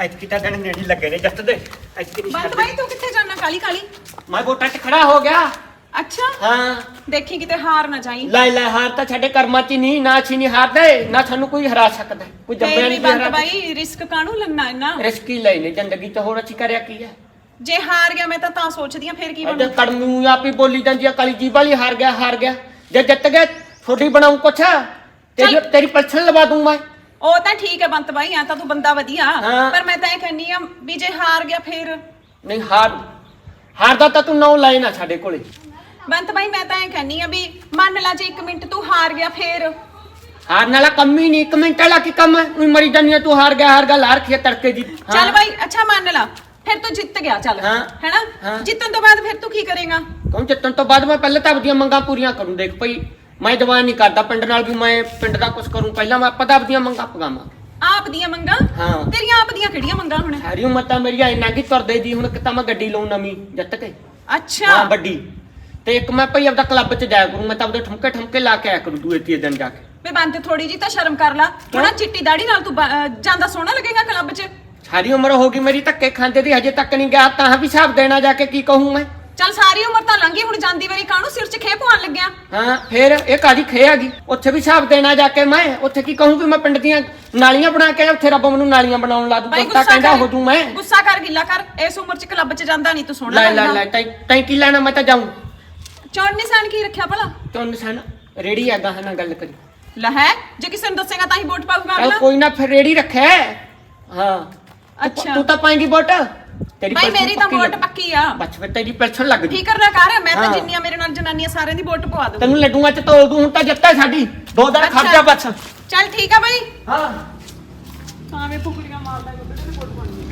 ਐਤਕੀ ਤਾਂ ਦਿਨ ਨੇੜੇ ਲੱਗੇ ਨੇ ਜੱਟ ਦੇ। ਐਤਕੀ ਨਹੀਂ ਬੰਦ ਛੱਡਦੇ। ਬਾਈ ਤੂੰ ਕਿੱਥੇ ਜਾਣਾ ਕਾਲੀ ਕਾਲੀ ਮੈਂ ਵੋਟਾਂ 'ਚ ਖੜਾ ਹੋ ਗਿਆ। ਅੱਛਾ। ਹਾਂ। ਦੇਖੀ ਕਿਤੇ ਹਾਰ ਨਾ ਜਾਈ। ਲੈ ਲੈ ਹਾਰ ਤਾਂ ਸਾਡੇ ਕਰਮਾਂ 'ਚ ਹੀ ਨਹੀਂ ਨਾ ਅਸੀਂ ਨਹੀਂ ਹਾਰਦੇ ਨਾ ਸਾਨੂੰ ਕੋਈ ਹਰਾ ਸਕਦਾ ਕੋਈ ਜੰਮਿਆ ਫੇਰ ਵੀ ਨਹੀਂ ਬੰਦ ਹਰਾ ਬਾਈ ਰਿਸਕ ਕਾਹਨੂੰ ਲੈਣਾ ਇੰਨਾ ਰਿਸਕੀ ਲਈ ਨੇ ਜ਼ਿੰਦਗੀ 'ਚ ਹੋਰ ਅਸੀਂ ਕਰਿਆ ਕੀ ਹੈ ਜੇ ਹਾਰ ਗਿਆ ਮੈਂ ਤਾਂ ਤਾਂ ਸੋਚਦੀ ਆ ਫੇਰ ਕੀ ਅੱਡੇ ਬਣੂ? ਕੜਮੂ ਆਪ ਹੀ ਬੋਲੀ ਜਾਂਦੀ ਆ ਕਾਲੀ ਜੀਬ ਵਾਲੀ ਹਾਰ ਗਿਆ ਹਾਰ ਗਿਆ। ਜੇ ਜਿੱਤ ਗਏ ਥੋੜੀ ਬਣਾਉ ਕੁਛ। ਤੇਰੀ ਚੱਲ। ਤੇਰੀ ਲਵਾ ਦੂੰ ਮੈਂ। ਉਹ ਤਾਂ ਠੀਕ ਹੈ ਬੰਤ ਬਾਈ ਆ ਤਾਂ ਤੂੰ ਬੰਦਾ ਵਧੀਆ। ਹਾਂ। ਪਰ ਮੈਂ ਤਾਂ ਇਹ ਕਹਿੰਨੀ ਆ ਵੀ ਜੇ ਹਾਰ ਗਿਆ ਫੇਰ। ਨਹੀਂ ਹਾਰ ਹਾਰਦਾ ਤਾਂ ਤੂੰ ਨੌ ਲਾਏ ਨਾ ਸਾਡੇ ਕੋਲੇ। ਬੰਤ ਬਾਈ ਮੈਂ ਤਾਂ ਇਹ ਕਹਿੰਨੀ ਆ ਵੀ ਮੰਨ ਲਾ ਜੇ 1 ਮਿੰਟ ਤੂੰ ਹਾਰ ਗਿਆ ਫੇਰ। ਹਾਰਨ ਵਾਲਾ ਕੰਮ ਹੀ ਨਹੀਂ ਇੱਕ ਮਿੰਟ ਵਾਲਾ ਕੀ ਕੰਮ ਹੈ? ਉਹੀ ਮਰੀ ਜਾਂਦੀ ਆ ਤੂੰ ਹਾਰ ਗਿਆ ਹਾਰ ਗਿਆ ਲਾਰ ਖਿਆ ਤੜਕੇ ਦੀ। ਹਾਂ। ਚੱਲ ਬਾਈ ਅੱਛਾ ਮੰਨ ਲਾ ਫਿਰ ਤੂੰ ਜਿੱਤ ਗਿਆ ਚੱਲ। ਹਾਂ। ਹੈਨਾ? ਹਾਂ। ਜਿੱਤਣ ਤੋਂ ਬਾਅਦ ਫਿਰ ਤੂੰ ਕੀ ਕਰੇਗਾ? ਕੌਣ ਜਿੱਤਣ ਤੋਂ ਬਾਅਦ ਮੈਂ ਪਹਿਲੇ ਤਾਂ ਆਪਦੀਆਂ ਮੰਗਾਂ ਪੂਰੀਆਂ ਕਰੂੰ ਦੇਖ ਭਈ। ਮੈਂ ਜਵਾਨ ਨਹੀਂ ਕਰਦਾ ਪਿੰਡ ਨਾਲ ਵੀ ਮੈਂ ਪਿੰਡ ਦਾ ਕੁਝ ਕਰੂੰ। ਪਹਿਲਾਂ ਮੈਂ ਪਤਾ ਆਪਦੀਆਂ ਮੰਗਾਂ ਪਗਾਵਾਂ। ਆਪ ਦੀਆਂ ਮੰਗਾਂ? ਹਾਂ। ਤੇਰੀਆਂ ਆਪ ਦੀਆਂ ਕਿਹੜੀਆਂ ਮੰਗਾਂ ਹੁਣ? ਸਾਰੀ ਉਮਰ ਤਾਂ ਮੇਰੀ ਇੰਨਾ ਕੀ ਤੁਰਦੇ ਦੀ ਹੁਣ ਕਿਤਾ ਮੈਂ ਗੱਡੀ ਲਊ ਨਵੀਂ ਜਿੱਤ ਕੇ ਹਾਂ ਅੱਛਾ। ਵੱਡੀ। ਤੇ ਇੱਕ ਮੈਂ ਭਈ ਆਪਦਾ ਕਲੱਬ 'ਚ ਜਾਇਆ ਕਰੂੰ ਮੈਂ ਤਾਂ ਆਪਦੇ ਠਮਕੇ ਠਮਕੇ ਲਾ ਕੇ ਆਇਆ ਕਰੂੰ ਦੂਏ ਤੀਏ ਦਿਨ ਜਾ ਕੇ। ਵੇ ਬੰਦ ਥੋੜੀ ਜੀ ਤਾਂ ਸ਼ਰਮ ਕਰ ਲਾ। ਥੋੜਾ ਚਿੱਟੀ ਦਾੜੀ ਨਾਲ ਤੂੰ ਬ- ਅਹ ਜਾਂਦਾ ਸੋਹਣਾ ਲੱਗੇਗਾ ਕਲੱਬ 'ਚ? ਸਾਰੀ ਉਮਰ ਹੋ ਗਈ ਮੇਰੀ ਧੱਕੇ ਖਾਂਦੇ ਦੀ ਹਜੇ ਤੱਕ ਨਹੀਂ ਗਿਆ ਤਾਂ ਵੀ ਹਿਸਾਬ ਦੇਣਾ ਜਾ ਕੇ ਕੀ ਕਹੂੰ ਮੈਂ? ਚੱਲ ਸਾਰੀ ਉਮਰ ਤਾਂ ਲੰਘੀ ਹੁਣ ਜਾਂਦੀ ਵਾਰੀ ਕਾਹਨੂੰ ਸਿਰ 'ਚ ਖੇ ਪਵਾਉਣ ਲੱਗਿਆ? ਹਾਂ ਫੇਰ ਇਹ ਕਾਦੀ ਖੇ ਆ ਗਈ? ਉੱਥੇ ਵੀ ਹਿਸਾਬ ਦੇਣਾ ਜਾ ਕੇ ਮੈਂ ਉੱਥੇ ਕੀ ਕਹੂੰ ਵੀ ਮੈਂ ਪਿੰਡ ਦੀਆਂ ਨਾਲੀਆਂ ਬਣਾ ਕੇ ਉੱਥੇ ਰੱਬ ਮੈਨੂੰ ਨਾਲੀਆਂ ਬਣਾਉਣ ਲਾ ਦੂ ਬਾਈ ਤਾਂ ਗੁੱਸਾ ਕਹਿੰਦਾ ਕਰ ਹੋ ਜੂ ਮੈਂ। ਗੁੱਸਾ ਕਰ ਗਿੱਲਾ ਕਰ ਇਸ ਉਮਰ 'ਚ ਕਲੱਬ 'ਚ ਜਾਂਦਾ ਨਹੀਂ ਤੂੰ ਸੋਹਣਾ ਲੈ ਲੈ ਲੱਗਦਾ। ਲੈ ਤੈਂ ਤੈਂ ਕੀ ਲੈਣਾ ਮੈਂ ਤਾਂ ਜਾਊਂ। ਚੌੜ ਨਿਸ਼ਾਨ ਕੀ ਰੱਖਿਆ ਭਲਾ? ਚੁੰਨ ਸਨ ਰੇੜੀ ਆਗਾ ਹੈ ਨਾ ਗੱਲ ਕਰੀ। ਲੈ ਹੈ ਜੇ ਕਿਸੇ ਨੂੰ ਦੱਸੇਗਾ ਤਾਂ ਹੀ ਵੋਟ ਪਾਊਗਾ ਚੱਲ ਅਗਲਾ। ਕੋਈ ਨਾ ਫਿਰ ਰੇੜੀ ਰੱਖਿਆ। ਹਾਂ ਤੂੰ- ਅੱਛਾ। ਤੂੰ ਤਾਂ ਪਾਏਂਗੀ ਵੋਟ। ਤੇਰੀ ਬਾਈ ਪੈਨਸ਼ਨ ਮੇਰੀ ਤਾਂ ਪੱਕੀ ਵੋਟ ਲੱਗ- ਪੱਕੀ ਆ। ਬਸ ਫਿਰ ਤੇਰੀ ਪੈਨਸ਼ਨ ਲੱਗ ਜੂ। ਠੀਕ ਕਰ ਕਰ ਮੈਂ ਤਾਂ ਹਾਂ। ਜਿੰਨੀਆਂ ਮੇਰੇ ਨਾਲ ਜਨਾਨੀਆਂ ਸਾਰਿਆਂ ਦੀ ਵੋਟ ਪਵਾ ਦੂੰ ਤੈਨੂੰ ਲੱਡੂਆਂ ਚ ਤੋਲ ਦੂੰ ਹੁਣ ਤਾਂ ਜਿੱਤਾ ਸਾਡੀ। ਦੋ ਦਿਨ ਖੜ ਜਾ ਬਸ। ਚੱਲ ਠੀਕ ਆ ਬਾਈ। ਹਾਂ। ਤਾਂ ਵੇ ਫੁਕਰੀਆਂ ਮਾਰਦਾ ਜੋ ਤੇ ਵੋਟ ਪਾਉਣੀ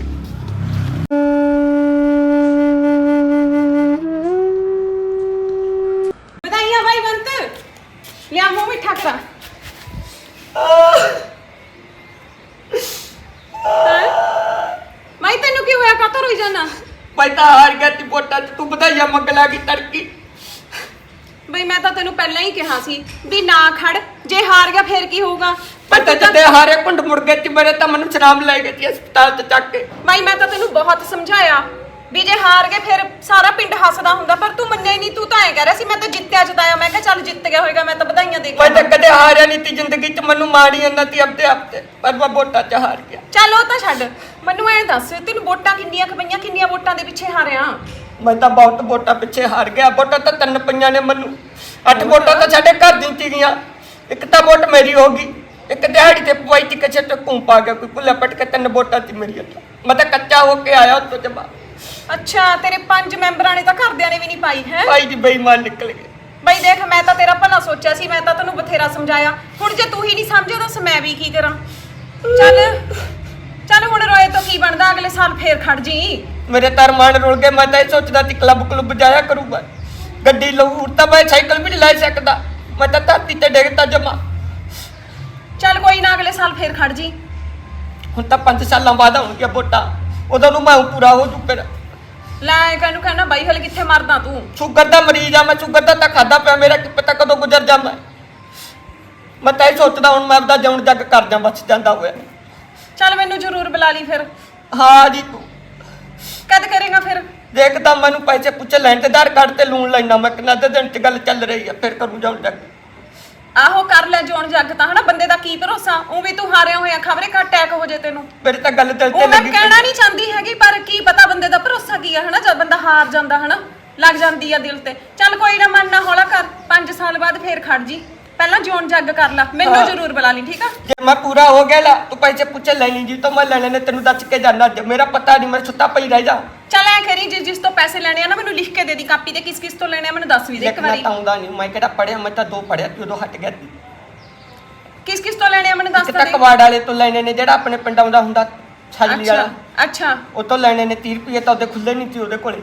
ਵਧਾਈਆਂ ਬਾਈ ਬੰਤ ਲਿਆ ਮੂੰਹ ਮਿੱਠਾ ਕਰਾ ਕੀ ਹੋਇਆ ਕਾਤੋਂ ਰੋਈ ਜਾਣਾ ਮੈਂ ਤਾਂ ਹਾਰ ਗਿਆ ਤੀ ਵੋਟਾਂ ਚ ਤੂੰ ਵਧਾਈਆਂ ਮੰਗ ਲਾ ਗਈ ਤੜਕੀ। ਬਈ ਮੈਂ ਤਾਂ ਤੈਨੂੰ ਪਹਿਲਾਂ ਹੀ ਕਿਹਾ ਸੀ ਵੀ ਨਾ ਖੜ ਜੇ ਹਾਰ ਗਿਆ ਫੇਰ ਕੀ ਹੋਊਗਾ? ਪਰ ਤਾਂ ਜਦੇ ਹਾਰੇ ਕੁੰਡ ਮੁੜ ਗਏ ਤੀ ਮੇਰੇ ਤਾਂ ਮੈਨੂੰ ਸ਼ਰਾਮ ਲੈ ਗਏ ਤੀ ਹਸਪਤਾਲ ਚ ਚੱਕ ਕੇ। ਬਾਈ ਮੈਂ ਤਾਂ ਤੈਨੂੰ ਬਹੁਤ ਸਮਝਾਇਆ। ਵੀ ਜੇ ਹਾਰ ਗਏ ਫਿਰ ਸਾਰਾ ਪਿੰਡ ਹੱਸਦਾ ਹੁੰਦਾ ਪਰ ਤੂੰ ਮੰਨਿਆ ਹੀ ਨਹੀਂ ਤੂੰ ਤਾਂ ਐ ਕਹਿ ਰਿਹਾ ਸੀ ਮੈਂ ਤਾਂ ਜਿੱਤਿਆ ਜਤਾਇਆ ਮੈਂ ਕਿਹਾ ਚੱਲ ਜਿੱਤ ਗਿਆ ਹੋਏਗਾ ਮੈਂ ਤਾਂ ਵਧਾਈਆਂ ਦੇ ਕੇ ਮੈਂ ਤਾਂ ਆਵਾਂ। ਕਦੇ ਹਾਰਿਆ ਨਹੀਂ ਤੀ ਜ਼ਿੰਦਗੀ ਚ ਮੈਨੂੰ ਮਾੜੀ ਇਹਨਾਂ ਤੀ ਆਪਦੇ ਆਪ ਤੇ ਪਰ ਮੈਂ ਵੋਟਾਂ ਚ ਹਾਰ ਗਿਆ। ਚੱਲ ਉਹ ਤਾਂ ਛੱਡ ਮੈਨੂੰ ਐ ਦੱਸ ਤੈਨੂੰ ਵੋਟਾਂ ਕਿੰਨੀਆਂ ਕੁ ਪਈਆਂ ਕਿੰਨੀਆਂ ਵੋਟਾਂ ਦੇ ਪਿੱਛੇ ਹਾਰਿਆ? ਮੈਂ ਤਾਂ ਬਹੁਤ ਵੋਟਾਂ ਪਿੱਛੇ ਹਾਰ ਗਿਆ ਵੋਟਾਂ ਤਾਂ ਤਿੰਨ ਪਈਆਂ ਨੇ ਮੈਨੂੰ। ਅੱਠ ਵੋਟਾਂ ਤਾਂ ਸਾਡੇ ਘਰ ਦੀ ਸੀਗੀਆਂ। ਇੱਕ ਤਾਂ ਵੋਟ ਮੇਰੀ ਹੋ ਗਈ ਇੱਕ ਦਿਹਾੜੀ ਤੇ ਪਵਾਈ ਤੀ ਤੇ ਘੂੰ ਪਾ ਗਿਆ ਕੋਈ ਭੁੱਲਾ ਪਟ ਕੇ ਤਿੰਨ ਵੋਟਾਂ ਤੀ ਮੇਰੀ ਮੈਂ ਤਾਂ ਕੱਚਾ ਹੋ ਕੇ ਆਇਆ ਉੱਤੋਂ ਜਮਾ। ਅੱਛਾ ਤੇਰੇ ਪੰਜ ਮੈਂਬਰਾਂ ਨੇ ਤਾਂ ਘਰਦਿਆਂ ਨੇ ਵੀ ਨਹੀਂ ਪਾਈ ਹੈ? ਭਾਈ ਦੀ ਬੇਈਮਾਨ ਨਿਕਲ ਗਏ। ਬਈ ਦੇਖ ਮੈਂ ਤਾਂ ਤੇਰਾ ਭਲਾ ਸੋਚਿਆ ਸੀ ਮੈਂ ਤਾਂ ਤੈਨੂੰ ਬਥੇਰਾ ਸਮਝਾਇਆ। ਹੁਣ ਜੇ ਤੂੰ ਹੀ ਨਹੀਂ ਸਮਝਿਆ ਤਾਂ ਮੈਂ ਵੀ ਕੀ ਕਰਾਂ? ਚੱਲ ਚੱਲ ਹੁਣ ਰੋਏ ਤੋਂ ਕੀ ਬਣਦਾ? ਅਗਲੇ ਸਾਲ ਫੇਰ ਖੜ ਜੀ। ਮੇਰੇ ਤਰ ਮਾਨ ਰੁਲ ਗਏ ਮੈਂ ਤਾਂ ਇਹ ਸੋਚਦਾ ਸੀ ਕਲੱਬ ਕਲੁੱਬ ਜਾਇਆ ਕਰੂੰਗਾ। ਗੱਡੀ ਲਊ ਤਾਂ ਮੈਂ ਸਾਈਕਲ ਵੀ ਨਹੀਂ ਲੈ ਸਕਦਾ। ਮੈਂ ਤਾਂ ਧਰਤੀ ਤੇ ਡਿੱਗਦਾ ਜਮਾ। ਚੱਲ ਕੋਈ ਨਾ ਅਗਲੇ ਸਾਲ ਫੇਰ ਖੜ ਜੀ। ਹੁਣ ਤਾਂ 5 ਸਾਲਾਂ ਬਾਅਦ ਆਉਣਗੀਆਂ ਵੋਟਾਂ। ਉਦੋਂ ਨੂੰ ਮੈਂ ਪੂਰਾ ਹੋ ਜੂ ਫਿਰ ਲੈ ਕਹਿੰਨੂੰ ਕਹਿਣਾ ਬਾਈ ਹਲ ਕਿੱਥੇ ਮਰਦਾ ਤੂੰ? ਸ਼ੂਗਰ ਦਾ ਮਰੀਜ਼ ਆ ਮੈਂ ਸ਼ੂਗਰ ਦਾ ਤਾਂ ਖਾਦਾ ਪਿਆ ਮੇਰਾ ਕੀ ਪਤਾ ਕਦੋਂ ਗੁਜ਼ਰ ਜਾ ਮੈਂ। ਮੈਂ ਤਾਂ ਇਹ ਸੋਚਦਾ ਹੁਣ ਮੈਂ ਆਪਦਾ ਜਉਣ ਜੱਗ ਕਰ ਜਾ ਬਚ ਜਾਂਦਾ ਹੋਇਆ। ਚੱਲ ਮੈਨੂੰ ਜ਼ਰੂਰ ਬੁਲਾ ਲਈ ਫਿਰ। ਹਾਂ ਜੀ। ਤੂੰ ਕਦ ਕਰੇਗਾ ਫਿਰ? ਦੇਖਦਾ ਮੈਨੂੰ ਪੈਸੇ ਪੁੱਛ ਲੈਣ ਤੇ ਆਧਾਰ ਕਾਰਡ ਤੇ ਲੂਣ ਲੈਣਾ ਮੈਂ ਕਿੰਨਾ ਦੇ ਦਿਨ ਚ ਗੱਲ ਚੱਲ ਰਹੀ ਆ ਫਿਰ ਕਰੂੰ ਜਉਣ ਜੱਗ। ਆਹੋ ਕਰ ਲੈ ਜੋਣ ਜੱਗ ਤਾਂ ਹਨਾ? ਬੰਦੇ ਦਾ ਕੀ ਭਰੋਸਾ? ਉਹ ਵੀ ਤੂੰ ਹਾਰਿਆ ਹੋਇਆ ਖਬਰੇ ਕਾ ਅਟੈਕ ਹੋ ਜੇ ਤੈਨੂੰ। ਮੇਰੀ ਤਾਂ ਗੱਲ ਦਿਲ ਤੇ ਉਹ ਮੈਂ ਲੱਗੀ ਕਹਿਣਾ ਨਹੀਂ ਚਾਹੁੰਦੀ ਹੈਗੀ ਪਰ ਕੀ ਪਤਾ ਬੰਦੇ ਦਾ ਭਰੋਸਾ ਕੀ ਆ ਹਨਾ? ਜਦ ਬੰਦਾ ਹਾਰ ਜਾਂਦਾ ਹਨਾ? ਲੱਗ ਜਾਂਦੀ ਆ ਦਿਲ ਤੇ। ਚੱਲ ਕੋਈ ਨਾ ਮਨ ਨਾ ਹੌਲਾ ਕਰ। 5 ਸਾਲ ਬਾਅਦ ਫੇਰ ਖੜ ਜੀ। ਪਹਿਲਾਂ ਜੋਣ ਜੱਗ ਕਰ ਲੈ ਮੈਨੂੰ। ਜ਼ਰੂਰ ਬੁਲਾ ਲਈ ਠੀਕ ਆ? ਜੇ ਮੈਂ ਪੂਰਾ ਹੋ ਗਿਆ ਲਾ ਤੂੰ ਪੈਸੇ ਪੁੱਛ ਲੈਣੀ ਜੀ ਤਾਂ ਮੈਂ ਲੈਣੇ ਨੇ ਤੈਨੂੰ ਦੱਸ ਕੇ ਜਾਣਾ ਅੱਜ। ਮੇਰਾ ਪਤਾ ਨਹੀਂ ਮੈਂ ਸੁੱਤਾ ਪਈ ਰਹਿ ਜਾ। ਚੱਲ ਐ ਕਰੀ ਜਿਸ ਜਿਸ ਤੋਂ ਪੈਸੇ ਲੈਣੇ ਆ ਨਾ ਮੈਨੂੰ ਲਿਖ ਕੇ ਦੇ ਦੀ ਕਾਪੀ ਤੇ ਕਿਸ ਕਿਸ ਤੋਂ ਲੈਣੇ ਆ ਮੈਨੂੰ ਦੱਸ ਵੀ ਦੇ ਇੱਕ ਲਿਖਣਾ ਵਾਰੀ। ਤਾਂ ਆਉਂਦਾ ਨਹੀਂ ਮੈਂ ਕਿਹੜਾ ਪੜਿਆ ਮੈਂ ਤਾਂ ਦੋ ਪੜਿਆ ਤੇ ਉਦੋਂ ਹਟ ਗਿਆ ਸੀ। ਕਿਸ ਕਿਸ ਤੋਂ ਲੈਣੇ ਆ ਮੈਨੂੰ ਦੱਸ ਇੱਕ ਤਾਂ ਦੇ। ਕਵਾੜ ਵਾਲੇ ਤੋਂ ਲੈਣੇ ਨੇ ਜਿਹੜਾ ਆਪਣੇ ਪਿੰਡ ਆਉਂਦਾ ਹੁੰਦਾ ਛਾਜਲੀ ਅੱਛਾ ਵਾਲਾ। ਅੱਛਾ। ਉਹ ਤੋਂ ਲੈਣੇ ਨੇ 30 ਰੁਪਏ ਤਾਂ ਉਹਦੇ ਖੁੱਲੇ ਨਹੀਂ ਸੀ ਉਹਦੇ ਕੋਲੇ।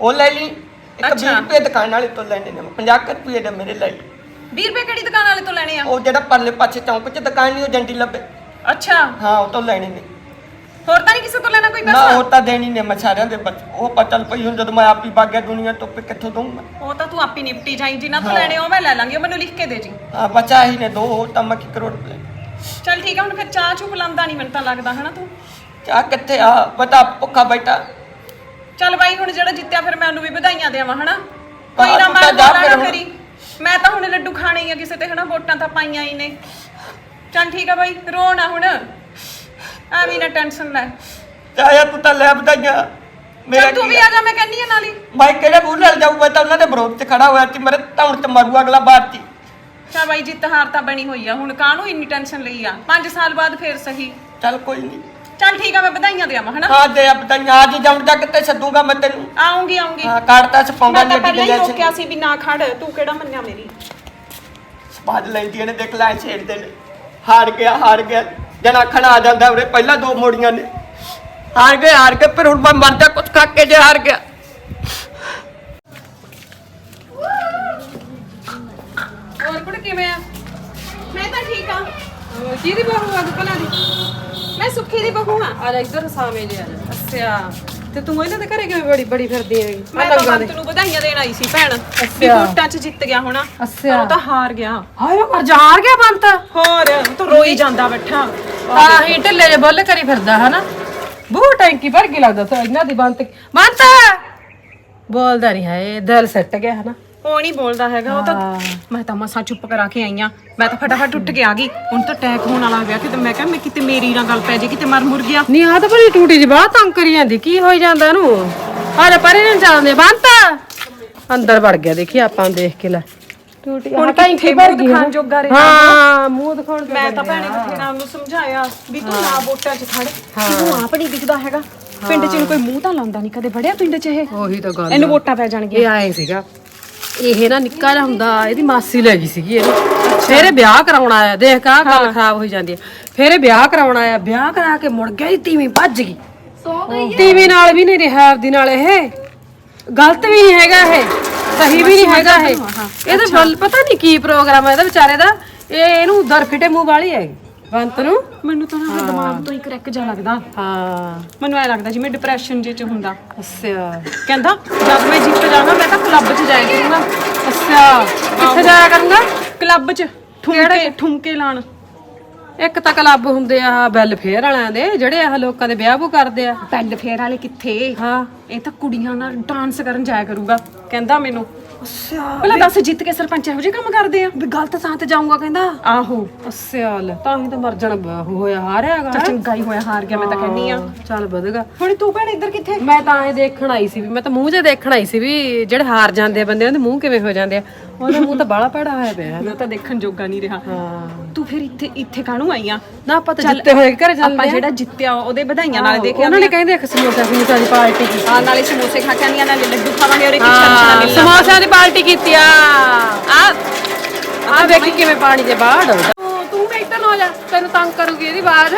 ਉਹ ਲੈ ਲਈ ਇੱਕ 20 ਅੱਛਾ। ਰੁਪਏ ਦੁਕਾਨ ਵਾਲੇ ਤੋਂ ਲੈਣੇ ਨੇ 50 ਕੁ ਰੁਪਏ ਦੇ ਮੇਰੇ ਲੈ ਲਈ। 20 ਰੁਪਏ ਕਿਹੜੀ ਦੁਕਾਨ ਵਾਲੇ ਤੋਂ ਲੈਣੇ ਆ? ਉਹ ਜਿਹੜਾ ਪਰਲੇ ਪਾਸੇ ਚੌਂਕ 'ਚ ਦੁਕਾਨ ਨਹੀਂ ਉਹ ਜੰਡੀ ਲੱਭੇ। ਅੱਛਾ। ਹਾਂ ਉਹ ਤੋਂ ਲੈਣੇ ਨੇ। ਹੋਰ ਤਾਂ ਨਹੀਂ ਕਿਸੇ ਤੋਂ ਲੈਣਾ ਕੋਈ ਨਾ ਪੈਸਾ? ਉਹ ਤਾਂ ਦੇਣੀ ਨੇ ਮੈਂ ਸਾਰਿਆਂ ਦੇ ਬੱਚ ਉਹ ਪਤਲ ਪਈ ਹੁਣ ਜਦੋਂ ਮੈਂ ਆਪ ਹੀ ਬਾਗਿਆ ਦੁਨੀਆ ਤੋਂ ਫਿਰ ਕਿੱਥੋਂ ਦਊਂ ਮੈਂ? ਉਹ ਤਾਂ ਤੂੰ ਆਪੀ ਨਿਪਟੀ ਜਾਈ ਜਿੰਨਾ ਤੋਂ ਹਾਂ। ਲੈਣੇ ਉਹ ਮੈਂ ਲੈ ਲਾਂਗੀ ਉਹ ਮੈਨੂੰ ਲਿਖ ਕੇ ਦੇ ਜੀ। ਆ ਬਚਾ ਹੀ ਨੇ ਦੋ ਹੋਰ ਤਾਂ ਮੈਂ ਕੀ ਕਰੋੜ ਰੁਪਏ ਚੱਲ ਠੀਕ ਆ ਹੁਣ ਫਿਰ ਚਾਹ ਚੁ ਪਿਲਾਉਂਦਾ ਨਹੀਂ ਮੈਨੂੰ ਤਾਂ ਲੱਗਦਾ ਹਨਾ ਤੂੰ? ਚਾਹ ਕਿੱਥੇ ਆ? ਬਤਾ ਭੁੱਖਾ ਬੈਠਾ। ਚੱਲ ਬਾਈ ਹੁਣ ਜਿਹੜਾ ਜਿੱਤਿਆ ਫਿਰ ਮੈਂ ਉਹਨੂੰ ਵੀ ਵਧਾਈਆਂ ਦੇਵਾਂ ਹਨਾ? ਕੋਈ ਹਾਂ, ਨਾ ਮੈਂ ਜਾ ਫਿਰ ਹੁਣ। ਕਰੀ ਮੈਂ ਤਾਂ ਹੁਣ ਲੱਡੂ ਖਾਣੇ ਹੀ ਆ ਕਿਸੇ ਤੇ ਹਨਾ ਵੋਟਾਂ ਤਾਂ ਪਾਈਆਂ ਹੀ ਨੇ। ਚੱਲ ਠੀਕ ਆ ਬਾਈ ਰੋ ਨਾ ਹੁਣ। ਐਵੇਂ ਨਾ ਟੈਨਸ਼ਨ ਲੈ। ਚਾਹਿਆ ਤੂੰ ਤਾਂ ਲੈ ਬਤਾਈਆਂ ਚੱਲ ਤੂੰ ਵੀ ਆ ਜਾ ਮੈਂ ਕਹਿੰਦੀ ਆ ਨਾਲ ਹੀ। ਮੈਂ ਕਿਹੜੇ ਮੂੰਹ ਨਾਲ ਜਾਊ ਮੈਂ ਤਾਂ ਉਹਨਾਂ ਦੇ ਵਿਰੋਧ 'ਚ ਖੜਾ ਹੋਇਆ ਸੀ ਮੇਰੇ ਧੌਣ 'ਚ ਮਾਰੂ ਅਗਲਾ ਬਾਤ 'ਚ ਚੱਲ ਬਾਈ ਜਿੱਤ ਹਾਰ ਤਾਂ ਬਣੀ ਹੋਈ ਆ। ਹੁਣ ਕਾਹਨੂੰ ਇੰਨੀ ਟੈਨਸ਼ਨ ਲਈ ਆ? 5 ਸਾਲ ਬਾਅਦ ਫੇਰ ਸਹੀ। ਚੱਲ ਕੋਈ ਨਹੀਂ ਚੱਲ ਠੀਕ ਆ ਮੈਂ ਵਧਾਈਆਂ ਦੇਵਾਂ ਹਨਾ? ਹਾਂ ਦੇ ਆ ਬਤਾਈਆਂ ਅੱਜ ਜਾਉਂ ਜਾ ਕਿਤੇ ਛੱਡੂਗਾ ਮੈਂ ਤੈਨੂੰ? ਆਉਂਗੀ ਆਉਂਗੀ। ਹਾਂ ਕਾੜਤਾ ਸਪਾਉਂਦਾ ਮੈਂ ਤਾਂ ਨਹੀਂ ਪਹਿਲਾਂ ਹੀ ਅੱਡੀ ਰੋਕਿਆ ਸੀ ਵੀ ਨਾ ਖੜ ਤੂੰ ਕਿਹੜਾ ਮੰਨਿਆ ਮੇਰੀ? ਸਪਾਦ ਲੈਂਦੀਆਂ ਨੇ ਦੇਖ ਲੈ ਛੇੜਦੇ ਨੇ ਹਾਰ ਗਿਆ ਹਾਰ ਗਿਆ। ਜਨਾ ਖੜਾ ਆ ਜਾਂਦਾ ਉਰੇ ਪਹਿਲਾਂ ਦੋ ਮੋੜੀਆਂ ਨੇ। ਹਾਰ ਗਏ ਹਾਰ ਗਏ ਫਿਰ ਹੁਣ ਮੈਂ ਮਰਦਾ ਕੁਛ ਖਾ ਕੇ ਜੇ ਹਾਰ ਗਿਆ। ਹੋਰ ਕੁੜ ਕਿਵੇਂ ਆ? ਮੈਂ ਤਾਂ ਠੀਕ ਆ। ਹੋਰ ਕਿਹਦੀ ਬਹੂ ਆ ਦੁਕਾਨਾਂ ਦੀ? ਮੈਂ ਸੁੱਖੀ ਦੀ ਬਹੂ ਆ। ਆ ਇੱਧਰ ਸਾਵੇਂ ਲੈ ਆ ਅੱਛਾ। ਤੇ ਤੂੰ ਇਹਨਾਂ ਦੇ ਘਰੇ ਕਿਵੇਂ ਬੜੀ ਬੜੀ ਫਿਰਦੀ ਹੈਗੀ? ਮੈਂ ਤਾਂ ਬੰਤ ਨੂੰ ਵਧਾਈਆਂ ਦੇਣ ਆਈ ਸੀ ਭੈਣ ਵੀ ਅੱਛਾ। ਵੋਟਾਂ 'ਚ ਜਿੱਤ ਗਿਆ ਹੋਣਾ। ਅੱਛਾ। ਉਹ ਤਾਂ ਹਾਰ ਗਿਆ। ਹਾਏ ਮਰ ਜਾ ਹਾਰ ਗਿਆ ਬੰਤ ਹੋਰ ਉਹ ਤਾਂ ਰੋਈ ਜਾਂਦਾ ਬੈਠਾ। ਹੀ ਢਿੱਲੇ ਜੇ ਬੁੱਲ ਕਰੀ ਫਿਰਦਾ ਹਨਾ? ਬਹੁਤ ਟੈਂਕੀ ਭਰ ਕੇ ਲੱਗਦਾ ਤਾਂ ਇਹਨਾਂ ਦੀ ਬੰਤ। ਬੰਤ! ਬੋਲਦਾ ਨਹੀਂ ਹੈ ਦਿਲ ਸੱਟ ਗਿਆ ਹਨਾ? ਉਹ ਨਹੀਂ ਬੋਲਦਾ ਹੈਗਾ ਉਹ ਤਾਂ ਮੈਂ ਤਾਂ ਮਸਾਂ ਚੁੱਪ ਕਰਾ ਕੇ ਆਈ ਆ। ਮੈਂ ਤਾਂ ਫਟਾਫਟ ਉੱਠ ਕੇ ਆ ਗਈ। ਹੁਣ ਤਾਂ ਅਟੈਕ ਹੋਣ ਵਾਲਾ ਗਿਆ ਕਿਤੇ ਮੈਂ ਕਿਹਾ ਮੈਂ ਕਿਤੇ ਮੇਰੀ ਨਾਲ ਗੱਲ ਪੈ ਜੇ ਕਿਤੇ ਮਰ ਮੁਰ ਗਿਆ। ਨਹੀਂ ਆ ਤਾਂ ਬੜੀ ਟੂਟੀ ਜੀ ਬਾਹਰ ਤੰਗ ਕਰੀ ਜਾਂਦੀ ਕੀ ਹੋਈ ਜਾਂਦਾ ਇਹਨੂੰ? ਜਾ ਪਰੇ ਨੂੰ ਜਾਂਦੇ ਬੰਤ। ਅੰਦਰ ਵੜ ਗਿਆ ਦੇਖੀ ਆਪਾਂ ਨੂੰ ਦੇਖ ਕੇ ਲੈ। ਟੂਟੀ ਹੁਣ ਹਾਂ ਟੈਂਕੀ ਗਈ ਦਿਖਾਉਣ ਹਨਾ। ਜੋਗਾ ਰਿਹਾ। ਹਾਂ ਮੂੰਹ ਦਿਖਾਉਣ ਮੈਂ ਤਾਂ ਭੈਣੇ ਬਥੇਰਾ ਉਹਨੂੰ ਸਮਝਾਇਆ ਵੀ ਤੂੰ ਨਾ ਵੋਟਾਂ 'ਚ ਖੜ ਤੂੰ ਆਪ ਨਹੀਂ ਦਿਖਦਾ ਹੈਗਾ। ਪਿੰਡ 'ਚ ਨੂੰ ਕੋਈ ਮੂੰਹ ਤਾਂ ਲਾਉਂਦਾ ਨਹੀਂ ਕਦੇ ਵੜਿਆ ਪਿੰਡ 'ਚ ਇਹ? ਉਹੀ ਤਾਂ ਗੱਲ ਇਹਨੂੰ ਵੋਟਾਂ ਪੈ ਜਾਣਗੀਆਂ। ਇਹ ਆਏ ਸੀਗਾ ਇਹ ਨਾ ਨਿੱਕਾ ਜਿਹਾ ਹੁੰਦਾ ਇਹਦੀ ਮਾਸੀ ਲੈ ਗਈ ਸੀਗੀ ਇਹਨੂੰ। ਫਿਰ ਇਹ ਵਿਆਹ ਕਰਾਉਣ ਆਇਆ ਦੇਖ ਕਾ ਗੱਲ ਖਰਾਬ ਹੋਈ ਜਾਂਦੀ ਹੈ। ਫਿਰ ਇਹ ਵਿਆਹ ਕਰਾਉਣ ਆਇਆ ਵਿਆਹ ਕਰਾ ਕੇ ਮੁੜ ਗਿਆ ਇਹ ਤੀਵੀਂ ਭੱਜ ਗਈ। ਤੀਵੀਂ ਨਾਲ ਵੀ ਨਹੀਂ ਰਿਹਾ ਆਪਦੀ ਨਾਲ ਇਹ। ਗਲਤ ਵੀ ਨਹੀਂ ਹੈਗਾ ਇਹ ਸਹੀ ਵੀ ਨਹੀਂ ਹੈਗਾ ਇਹ। ਇਹਦਾ ਬਲ ਪਤਾ ਨਹੀਂ ਕੀ ਪ੍ਰੋਗਰਾਮ ਹੈ ਇਹਦਾ ਵਿਚਾਰੇ ਦਾ। ਇਹ ਇਹਨੂੰ ਦਰ ਫਿਟੇ ਮੂੰਹ ਵਾਲੀ ਹੈ ਬੰਤ ਨੂੰ। ਮੈਨੂੰ ਤਾਂ ਨਾ ਦਿਮਾਗ ਤੋਂ ਹੀ ਕਰੈਕ ਜਾ ਲੱਗਦਾ। ਹਾਂ। ਮੈਨੂੰ ਐ ਲੱਗਦਾ ਜਿਵੇਂ ਡਿਪਰੈਸ਼ਨ ਜੇ 'ਚ ਹੁੰਦਾ। ਅੱਛਾ। ਕਹਿੰਦਾ ਜਦ ਮੈਂ 'ਚ ਜਾਇਆ ਕਰੂੰਗਾ ਅੱਛਾ ਕਿੱਥੇ ਜਾਇਆ ਕਰੂੰਗਾ? ਕਲੱਬ 'ਚ। ਠੁਮਕੇ ਠੁਮਕੇ ਲਾਣ। ਇੱਕ ਤਾਂ ਕਲੱਬ ਹੁੰਦੇ ਆ ਬੈਲ ਫੇਅਰ ਵਾਲਿਆਂ ਦੇ ਜਿਹੜੇ ਆਹ ਲੋਕਾਂ ਦੇ ਵਿਆਹ ਬੂ ਕਰਦੇ ਆ। ਫੇਰ ਵਾਲੇ ਕਿੱਥੇ? ਹਾਂ। ਇਹ ਤਾਂ ਕੁੜੀਆਂ ਨਾਲ ਡਾਂਸ ਕਰਨ ਜਾਇਆ ਕਰੂਗਾ ਕਹਿੰਦਾ ਮੈਨੂੰ। ਅੱਛਾ ਪਹਿਲਾਂ ਦੱਸ ਜਿੱਤ ਕੇ ਸਰਪੰਚ ਇਹੋ ਜਿਹੇ ਕੰਮ ਕਰਦੇ ਆ? ਵੀ ਗਲਤ ਥਾਂ ਤੇ ਜਾਊਂਗਾ ਕਹਿੰਦਾ। ਆਹੋ ਅੱਛਾ ਲੈ ਤਾਂ ਹੀ ਤਾਂ ਮਰ ਜਾਣਾ ਬ- ਹੋਇਆ ਹਾਰਿਆ ਹੈਗਾ ਤਾਂ ਚੰਗਾ ਹੀ ਹੋਇਆ ਹਾਰ ਗਿਆ ਮੈਂ ਤਾਂ ਕਹਿੰਦੀ ਆ। ਚੱਲ ਵਧਗਾ। ਹੁਣ ਤੂੰ ਭੈਣ ਇੱਧਰ ਕਿੱਥੇ? ਮੈਂ ਤਾਂ ਇਹ ਦੇਖਣ ਆਈ ਸੀ ਵੀ ਮੈਂ ਤਾਂ ਮੂੰਹ ਜੇ ਦੇਖਣ ਆਈ ਸੀ ਵੀ ਜਿਹੜੇ ਹਾਰ ਜਾਂਦੇ ਆ ਬੰਦੇ ਉਹਦੇ ਮੂੰਹ ਕਿਵੇਂ ਹੋ ਜਾਂਦੇ ਆ। ਉਹਦਾ ਮੂੰਹ ਤਾਂ ਬਾਲਾ ਭੈੜਾ ਹੋਇਆ ਪਿਆ। ਹੈ ਤਾਂ ਦੇਖਣ ਜੋਗਾ ਨਹੀਂ ਰਿਹਾ। ਹਾਂ। ਤੂੰ ਫਿਰ ਇੱਥੇ ਇੱਥੇ ਕਾਹਨੂੰ ਆਈ ਆ? ਨਾ ਆਪਾਂ ਤਾਂ ਜਿੱਤੇ ਹੋਏ ਘਰੇ ਆਪਾਂ ਚੱਲਦੇ ਆ। ਜਿਹੜਾ ਜਿੱਤਿਆ ਉਹਦੇ ਵਧਾਈਆਂ ਨਾਲੇ ਦੇਖਿਆ ਉਹਨਾਂ ਨੇ ਕਹਿੰਦੇ ਇੱਕ ਸਮੋਸਾ ਸਮੋਸਾ ਦੀ ਪਾਰਟੀ ਕੀਤੀ। ਆ ਨਾਲੇ ਸਮੋਸੇ ਖਾ ਕੇ ਆਂਦੀਆਂ ਨਾਲੇ ਲੱਡੂ ਖਾਵਾਂਗੇ ਔਰ ਇੱਕ ਛਾਣਾ ਹਾਂ ਮਿਲਣਾ। ਸਮੋਸਿਆਂ ਦੀ ਪਾਰਟੀ ਕੀਤੀ ਆ। ਆ ਆ ਵੇਖੀ ਕਿਵੇਂ ਪਾਣੀ ਦੇ ਬਾਹਰ ਡੋਲਦਾ ਤੂੰ ਵੀ ਇੱਧਰ ਨੂੰ ਆ ਜਾ ਤੈਨੂੰ ਤੰਗ ਕਰੂਗੀ ਇਹਦੀ ਆਵਾਜ਼।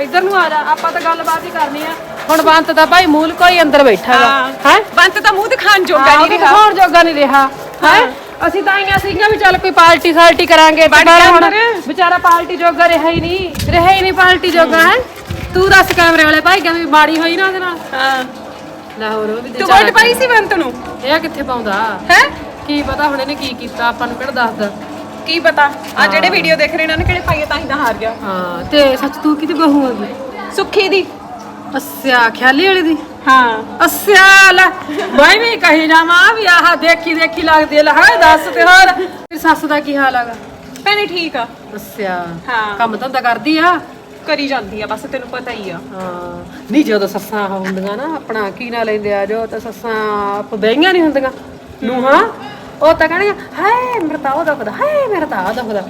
ਇੱਧਰ ਨੂੰ ਆ ਜਾ ਆਪਾਂ ਤਾਂ ਗੱਲਬਾਤ ਹੀ ਕਰਨੀ ਆ। ਹੁਣ ਬੰਤ ਦਾ ਭਾਈ ਮੂਲ ਕੋਈ ਅੰਦਰ ਬੈਠਾ। ਹੈ। ਹੈ? ਬੰਤ ਤਾਂ ਮੂੰਹ ਦਿਖਾਣ ਜੋਗਾ ਨਹੀਂ ਰਿਹਾ। ਹੋਰ ਜੋਗਾ ਨਹੀਂ ਰਿਹਾ। ਹੈ? ਅਸੀਂ ਤਾਂ ਆਈਆਂ ਸੀਗੀਆਂ ਵੀ ਚੱਲ ਕੋਈ ਪਾਰਟੀ ਸਾਲਟੀ ਕਰਾਂਗੇ ਤੇ ਪਰ ਹੁਣ। ਵਿਚਾਰਾ ਪਾਰਟੀ ਜੋਗਾ ਰਿਹਾ ਹੀ ਨਹੀਂ ਰਿਹਾ ਹੀ ਨਹੀਂ ਪਾਰਟੀ ਜੋਗਾ ਹੈ? ਤੂੰ ਦੱਸ ਕੈਮਰੇ ਵਾਲੇ ਭਾਈ ਕਹਿੰਦੇ ਮਾੜੀ ਹੋਈ ਨਾ ਉਹਦੇ ਨਾਲ? ਹਾਂ। ਲਾਹੌਰ ਉਹ ਵੀ ਤੂੰ ਵੋਟ ਪਾਈ ਸੀ ਬੰਤ ਨੂੰ? ਇਹ ਕਿੱਥੇ ਪਾਉਂਦਾ? ਹੈ? ਕੀ ਪਤਾ ਹੁਣ ਇਹਨੇ ਕੀ ਕੀਤਾ ਆਪਾਂ ਨੂੰ ਕਿਹੜਾ ਦੱਸਦਾ? ਕੀ ਪਤਾ? ਆ ਜਿਹੜੇ ਵੀਡੀਓ ਦੇਖ ਰਹੇ ਇਹਨਾਂ ਨੇ ਕਿਹੜੇ ਪਾਈਏ ਤਾਂ ਹੀ ਤਾਂ ਹਾਰ ਗਿਆ। ਹਾਂ ਤੇ ਸੱਚ ਤੂੰ ਕਿਤੇ ਬਹੂ ਆ ਸੁੱਖੀ ਦੀ। ਅੱਛਾ ਖਿਆਲੀ ਵਾਲੀ ਦੀ? ਹਾਂ। ਅੱਛਾ ਲੈ ਮੈਂ ਵੀ ਕਹੀ ਜਾਵਾਂ ਵੀ ਆਹ ਦੇਖੀ ਦੇਖੀ ਲੱਗਦੀ ਲੈ ਹਾਂ ਦੱਸ ਤੇ ਹੋਰ। ਤੇਰੀ ਸੱਸ ਦਾ ਕੀ ਹਾਲ ਹੈਗਾ? ਭੈਣੇ ਠੀਕ ਆ। ਅੱਛਾ ਹਾਂ। ਕੰਮ ਧੰਦਾ ਕਰਦੀ ਆ? ਕਰੀ ਜਾਂਦੀ ਆ ਬਸ ਤੈਨੂੰ ਪਤਾ ਹੀ ਆ। ਹਾਂ। ਨਹੀਂ ਜਦੋਂ ਸੱਸਾਂ ਆਹ ਹੁੰਦੀਆਂ ਨਾ ਆਪਣਾ ਕੀ ਨਾ ਲੈਂਦੇ ਆ ਜੋ ਤਾਂ ਸੱਸਾਂ ਆਪ ਬਹਿਆਂ ਨਹੀਂ ਹੁੰਦੀਆਂ। ਨੂੰਹਾਂ ਉਹ ਤਾਂ ਕਹਿਣਗੀਆਂ ਹਾਏ ਮੇਰਾ ਤਾਂ ਉਹ ਦੁਖਦਾ ਹਾਏ ਮੇਰਾ ਤਾਂ ਆ ਦੁਖਦਾ।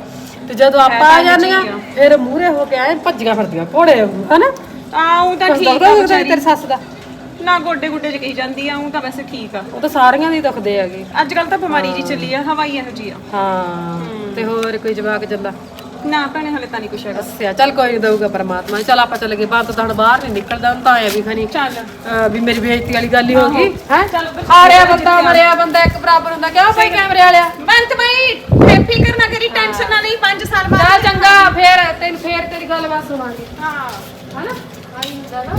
ਤੇ ਜਦੋਂ ਆਪਾਂ ਆ ਜਾਂਦੀਆਂ ਫਿਰ ਮੂਹਰੇ ਹੋ ਕੇ ਆਏ ਭੱਜੀਆਂ ਫਿਰਦੀਆਂ ਘੋੜੇ ਵਾਂਗੂ, ਹਨਾ ਆਉਂ ਤਾਂ ਕੁਛ ਠੀਕ ਦੁਖਦਾ ਆ ਹੋਊਗਾ ਵਿਚਾਰੀ। ਤੇਰੀ ਸੱਸ ਦਾ। ਨਾ ਗੋਡੇ ਗੁੱਡੇ ਚ ਕਹੀ ਜਾਂਦੀ ਆ ਉਹ ਤਾਂ ਵੈਸੇ ਠੀਕ ਆ। ਉਹ ਤਾਂ ਸਾਰੀਆਂ ਦੀ ਦੁਖਦੇ ਹੈਗੇ। ਅੱਜ ਕੱਲ ਤਾਂ ਬਿਮਾਰੀ ਜੀ ਚੱਲੀ ਆ ਹਵਾਈ ਇਹੋ ਜੀ ਆ। ਹਾਂ ਤੇ ਹੋਰ ਕੋਈ ਜਵਾਕ ਚੱਲਾ ਨਾ ਭੈਣੇ ਹਲੇ ਤਾਂ ਨਹੀਂ ਕੁਛ ਹੈਗਾ। ਅੱਛਾ ਚੱਲ ਕੋਈ ਨਹੀਂ ਦਊਗਾ ਪਰਮਾਤਮਾ ਚੱਲ ਆਪਾਂ ਚੱਲ ਗਏ ਬਾਹਰ ਤਾਂ ਹੁਣ ਬਾਹਰ ਨਹੀਂ ਨਿਕਲਦਾ ਹੁਣ ਤਾਂ ਆਇਆ ਵੀ ਖਣੀ। ਚੱਲ। ਅਹ ਵੀ ਮੇਰੀ ਬੇਇੱਜ਼ਤੀ ਵਾਲੀ ਗੱਲ ਹੀ ਹੋ ਗਈ। ਹੈ ਚੱਲ ਹਾਰਿਆ ਬੰਦਾ ਮਰਿਆ ਬੰਦਾ ਇੱਕ ਬਰਾਬਰ ਹੁੰਦਾ ਕਿਉਂ ਭਾਈ ਕੈਮਰੇ ਵਾਲਿਆ? ਬੰਤ ਬਈ ਫਿਕਰ ਨਾ ਕਰੀ ਟੈਨਸ਼ਨ ਨਾ ਲਈ 5 ਸਾਲ ਬਾਅਦ ਚੱਲ ਚੰਗਾ ਫੇਰ ਤੈਨੂੰ ਫੇਰ ਤੇਰੀ ਗੱਲਬਾਤ ਸੁਣਾਂਗੇ। ਹਾਂ। ਹਨਾ? ਆਈ ਹੁੰਦਾ ਨਾ।